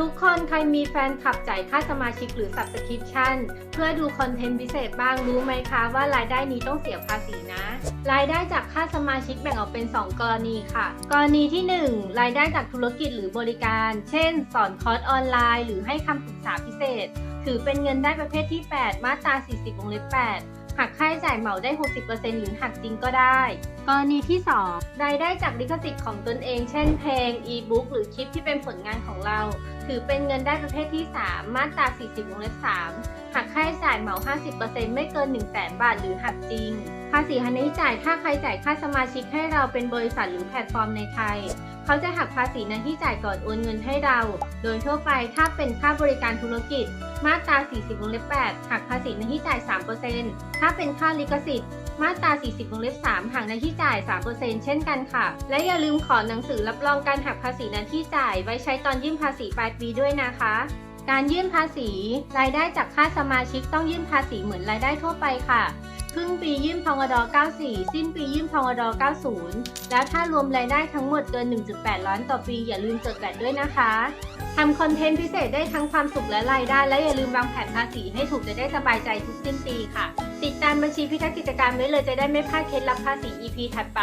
ทุกคนใครมีแฟนคลับจ่ายค่าสมาชิกหรือ Subscription เพื่อดูคอนเทนต์พิเศษบ้างรู้ไหมคะว่ารายได้นี้ต้องเสียภาษีนะ รายได้จากค่าสมาชิกแบ่งออกเป็น 2 กรณีค่ะ กรณีที่ 1 รายได้จากธุรกิจหรือบริการ เช่น สอนคอร์สออนไลน์ หรือให้คำปรึกษาพิเศษ ถือเป็นเงินได้ประเภทที่ 8 มาตรา 40วงเล็บ8หักค่าใช้จ่ายเหมาได้ 60%หรือหักจริงก็ได้ กรณีที่ 2 รายได้จากลิขสิทธิ์ของตนเอง เช่น เพลง อีบุ๊กหรือคลิปที่เป็นผลงานของเรา ถือเป็นเงินได้ประเภทที่ 3 มาตรา 40 วงเล็บ 3 หักค่าใช้จ่ายเหมา 50%ไม่เกิน 1 0 0 0 0แบาท หรือหักจริง ภาษีหันนี้จ่ายถ้าใครจ่ายค่าสมาชิกให้เราเป็นบริษัทหรือแพลตฟอร์มในไทย เขาจะหักภาษีนั้นที่จ่ายก่อนโอนเงินให้เรา โดยทั่วไปถ้าเป็นค่าบริการธุรกิจ มาตรา 40 วงเล็บ 8 หักภาษีในที่จ่าย 3%ถ้าเป็นค่าลิขสิทธิ์ มาตรา 40 วงเล็บ 3 หักในที่จ่าย 3%เช่นกันค่ะ และอย่าลืมขอหนังสือรับรองการหักภาษีในที่จ่ายไว้ใช้ตอนยื่นภาษีปลายปีด้วยนะคะ การยื่นภาษี รายได้จากค่าสมาชิกต้องยื่นภาษีเหมือนรายได้ทั่วไปค่ะครึ่งปียื่นพงด94 สิ้นปียื่นพงด90 แล้วถ้ารวมรายได้ทั้งหมดเกิน 1.8 ล้านต่อปีอย่าลืมจดแบตด้วยนะคะทำคอนเทนต์พิเศษได้ทั้งความสุขและรายได้ และอย่าลืมวางแผนภาษีให้ถูกจะได้สบายใจทุกสิ้นปีค่ะ ติด ตามบัญชีพิทักษ์กิจการไว้เลยจะได้ไม่พลาดเคล็ดลับภาษี EP ถัดไป